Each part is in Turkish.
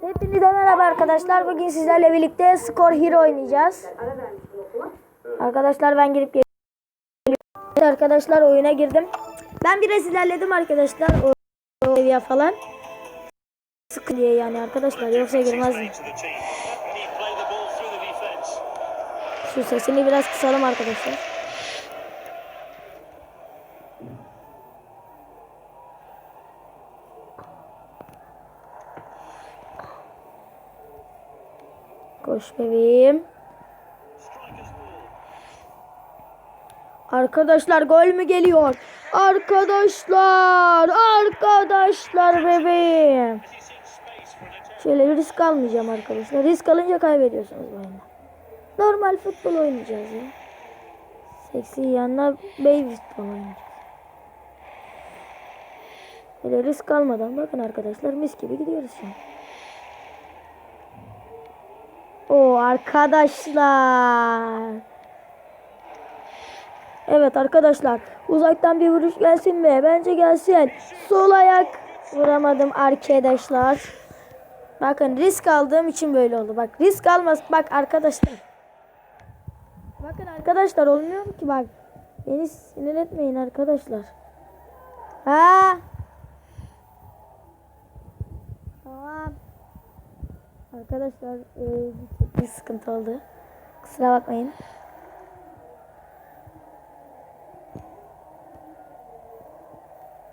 Hepinize merhaba arkadaşlar. Bugün sizlerle birlikte Skor Hero oynayacağız. Arkadaşlar ben girip geliyorum. Arkadaşlar oyuna girdim. Ben biraz ilerledim arkadaşlar. O seviye falan. Sıkı diye yani arkadaşlar yoksa girmezdim. Şu sesini biraz kısalım arkadaşlar. Koş bebeğim. Arkadaşlar gol mü geliyor? Arkadaşlar, arkadaşlar bebeğim. Şöyle bir risk almayacağım arkadaşlar. Risk alınca kaybediyorsunuz oyunda. Normal futbol oynayacağız ya. Seksi yanına baby futbol oynayacağız. Böyle risk almadan bakın arkadaşlar mis gibi gidiyoruz şimdi. O arkadaşlar. Evet arkadaşlar uzaktan bir vuruş gelsin mi? Bence gelsin. Sol ayak vuramadım arkadaşlar. Bakın risk aldığım için böyle oldu. Bak risk almaz. Bak arkadaşlar. Bakın arkadaşlar olmuyor mu ki bak. Beni sinir etmeyin arkadaşlar. Ha? Arkadaşlar e, bir, sıkıntı oldu. Kusura bakmayın.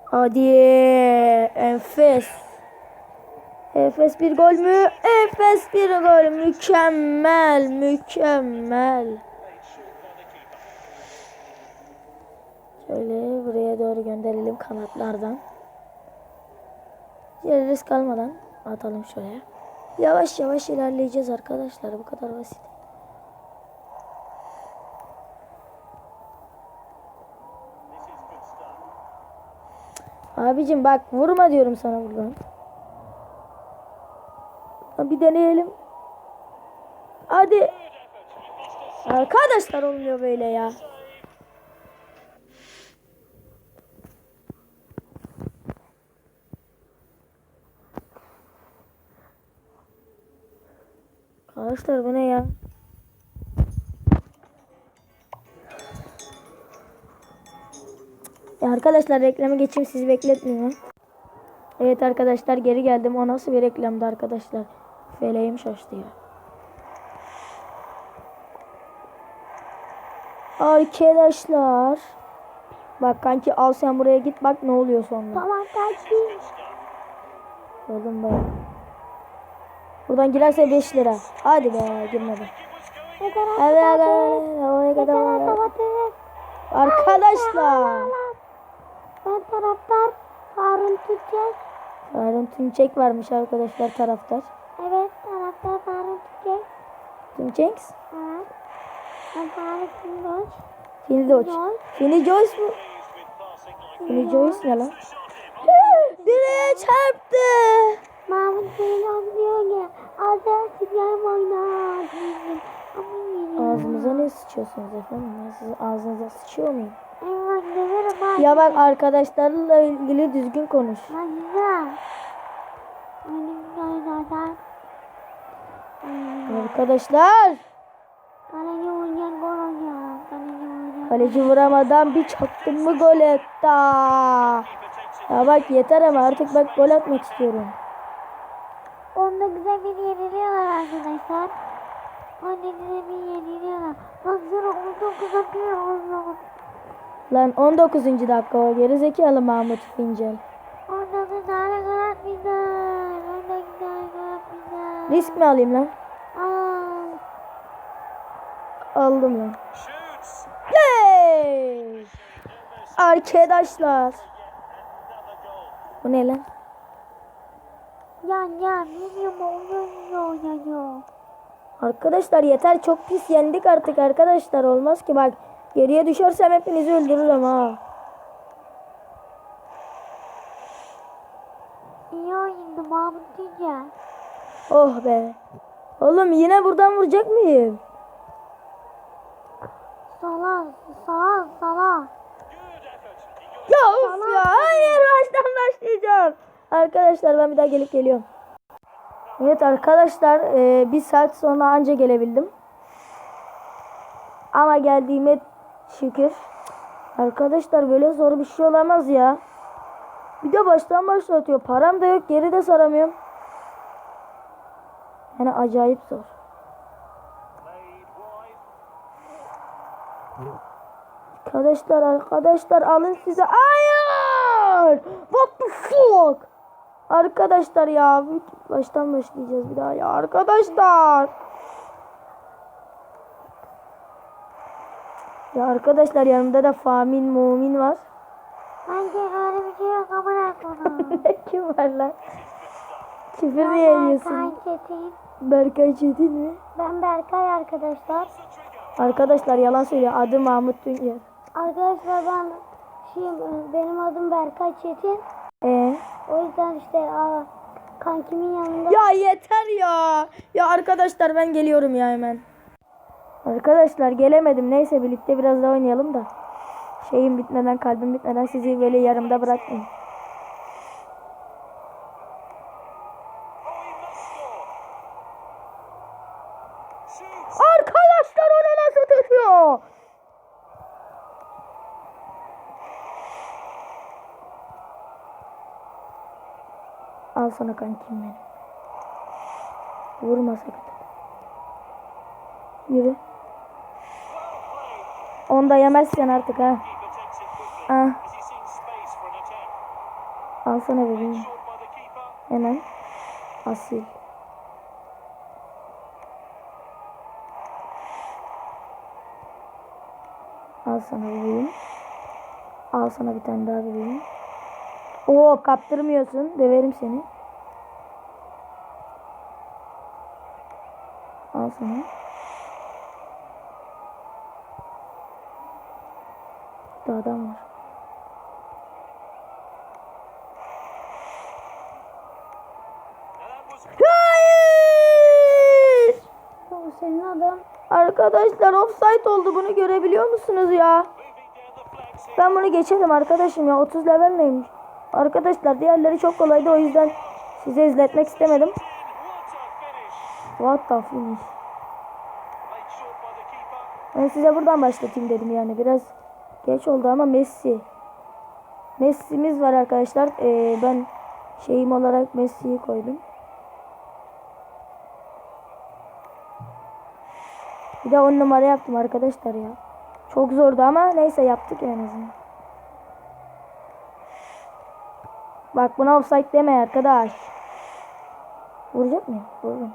Hadi enfes. Efes bir gol mü? Efes bir gol. Mükemmel, mükemmel. Şöyle buraya doğru gönderelim kanatlardan. Yere risk almadan atalım şuraya. Yavaş yavaş ilerleyeceğiz arkadaşlar. Bu kadar basit. Abicim bak vurma diyorum sana buradan. Bir deneyelim. Hadi. Arkadaşlar olmuyor böyle ya. Arkadaşlar bu ne ya? Ya arkadaşlar reklama geçeyim sizi bekletmiyorum. Evet arkadaşlar geri geldim. O nasıl bir reklamdı arkadaşlar? Feleğim şaştı ya. Arkadaşlar. Bak kanki al sen buraya git bak ne oluyor sonra. Tamam kaçtım. Oğlum be. Buradan girerse 5 lira. Hadi be girmedi. Oraya kadar var. domates. Arkadaşlar. Ben taraftar Harun Türkçe. Harun Tunçek varmış arkadaşlar taraftar. Evet taraftar Harun Türkçe. Tunçeks. Evet. Ben Türkçe. Fini. Joyce. Fini Joyce mu? Fini Joyce ne lan? Direğe çarptı. Mahmut Ceylan diyor ki Azra sigara oynar. Ağzımıza ne sıçıyorsunuz efendim? Ben sizin ağzınıza sıçıyor muyum? Evet döverim ben. Ya bak arkadaşlarla ilgili düzgün konuş. Ben güzel. Benim oynadan. Arkadaşlar. Kaleci oynayan gol oynuyor. Kaleci oynayan. Kaleci vuramadan bir çaktım mı gol etti. Ya bak yeter ama artık bak gol atmak istiyorum. Onda güzel bir yeniliyorlar arkadaşlar. Onda güzel bir yeniliyorlar. Baksana uzun kızartıyor uzun. Lan 19. dakika o gerizekalı Mahmut Fincel. Onda güzel kanat güzel. Onda güzel kanat güzel. Risk mi alayım lan? Aa, Aldım lan. Hey! Arkadaşlar. Bu ne lan? Yan yan bilmiyorum oynuyor oynuyor. Arkadaşlar yeter çok pis yendik artık arkadaşlar olmaz ki bak geriye düşersem hepinizi öldürürüm ha. İyi oynadı Mahmut Tüccar. Oh be. Oğlum yine buradan vuracak mıyım? Salah, salah, salah. Ya of ya hayır baştan başlayacağım. Arkadaşlar ben bir daha gelip geliyorum. Evet arkadaşlar e, bir saat sonra anca gelebildim. Ama geldiğime şükür. Arkadaşlar böyle zor bir şey olamaz ya. Bir de baştan başlatıyor. Param da yok geri de saramıyorum. Yani acayip zor. Arkadaşlar arkadaşlar alın size. Hayır! What the fuck? Arkadaşlar ya baştan başlayacağız bir daha ya arkadaşlar. Ya arkadaşlar yanımda da Famin Mumin var. Bence öyle bir şey yok amına koyayım. Kim var lan? Küfür niye ediyorsun? Berkay Çetin. Berkay Çetin mi? Ben Berkay arkadaşlar. Arkadaşlar yalan söylüyor. Adı Mahmut Tuncer. Arkadaşlar ben şey, benim adım Berkay Çetin. Ee? O yüzden işte aa, kankimin yanında Ya yeter ya. Ya arkadaşlar ben geliyorum ya hemen. Arkadaşlar gelemedim. Neyse birlikte biraz daha oynayalım da. Şeyim bitmeden, kalbim bitmeden sizi böyle yarımda bırakmayayım. Arkadaşlar onu nasıl tutuyor? Al sana kankim benim. Vurma sakın. Yürü. Onu da yemezsen artık ha. Ah. Al sana bebeğim. Hemen. Asil. Al sana bebeğim. Al sana bir tane daha bebeğim. Oo kaptırmıyorsun. Döverim seni. Al sana. Bir de adam var. Hayır! o senin adam. Arkadaşlar offside oldu bunu görebiliyor musunuz ya? Ben bunu geçerim arkadaşım ya 30 level neymiş? Arkadaşlar diğerleri çok kolaydı o yüzden size izletmek istemedim. What the finish. Ben size buradan başlatayım dedim yani biraz geç oldu ama Messi. Messi'miz var arkadaşlar. Ee, ben şeyim olarak Messi'yi koydum. Bir de 10 numara yaptım arkadaşlar ya. Çok zordu ama neyse yaptık en azından. Bak buna offside deme arkadaş. Vuracak? Vururum.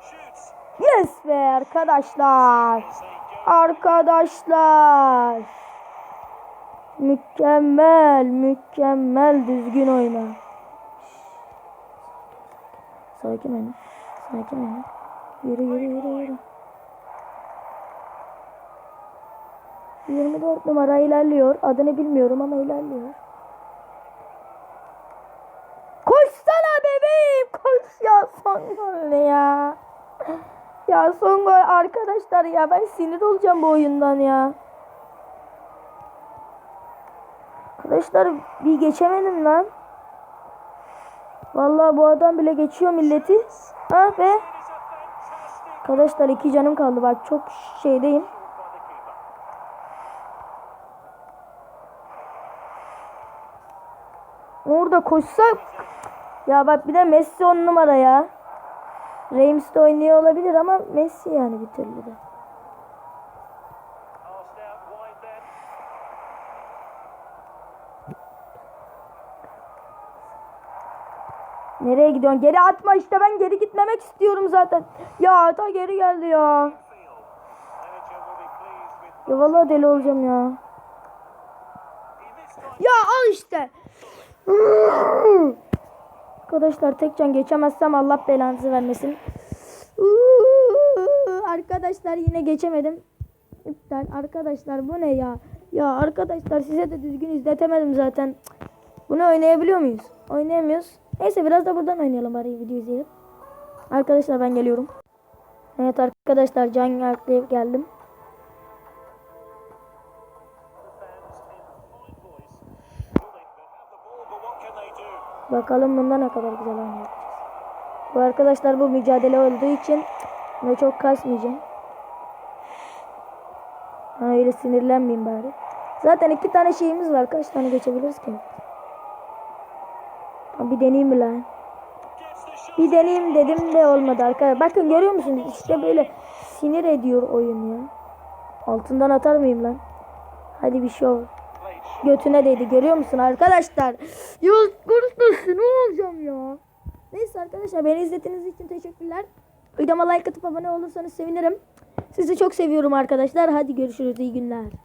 Shoots. Yes be arkadaşlar. Arkadaşlar. Mükemmel, mükemmel düzgün oyna. Sakin oyna. Sakin oyna. Yürü yürü yürü yürü. 24 numara ilerliyor. Adını bilmiyorum ama ilerliyor. Koşsana bebeğim. Koş ya son gol ne ya. Ya son gol arkadaşlar ya ben sinir olacağım bu oyundan ya. Arkadaşlar bir geçemedim lan. Vallahi bu adam bile geçiyor milleti. Ah be. Arkadaşlar iki canım kaldı bak çok şeydeyim. Orada koşsak. Ya bak bir de Messi on numara ya. Reims de oynuyor olabilir ama Messi yani bir türlü de. Nereye gidiyorsun? Geri atma işte ben geri gitmemek istiyorum zaten. Ya ta geri geldi ya. Ya vallahi deli olacağım ya. Ya al işte. Arkadaşlar tek can geçemezsem Allah belanızı vermesin. Arkadaşlar yine geçemedim. İptal. Arkadaşlar bu ne ya? Ya arkadaşlar size de düzgün izletemedim zaten. Bunu oynayabiliyor muyuz? Oynayamıyoruz. Neyse biraz da buradan oynayalım bari video izleyelim. Arkadaşlar ben geliyorum. Evet arkadaşlar can geldim. Bakalım bunda ne kadar güzel oynayacağız. Bu arkadaşlar bu mücadele olduğu için ne çok kasmayacağım. Ha, öyle sinirlenmeyeyim bari. Zaten iki tane şeyimiz var. Kaç tane geçebiliriz ki? Bir deneyeyim mi lan? Bir deneyeyim dedim de olmadı arkadaşlar. Bakın görüyor musunuz? İşte böyle sinir ediyor oyun ya. Altından atar mıyım lan? Hadi bir şey ol. Played Götüne değdi görüyor musun arkadaşlar? Yol kurtulsun ne olacağım ya? Neyse arkadaşlar beni izlediğiniz için teşekkürler. Videoma like atıp abone olursanız sevinirim. Sizi çok seviyorum arkadaşlar. Hadi görüşürüz iyi günler.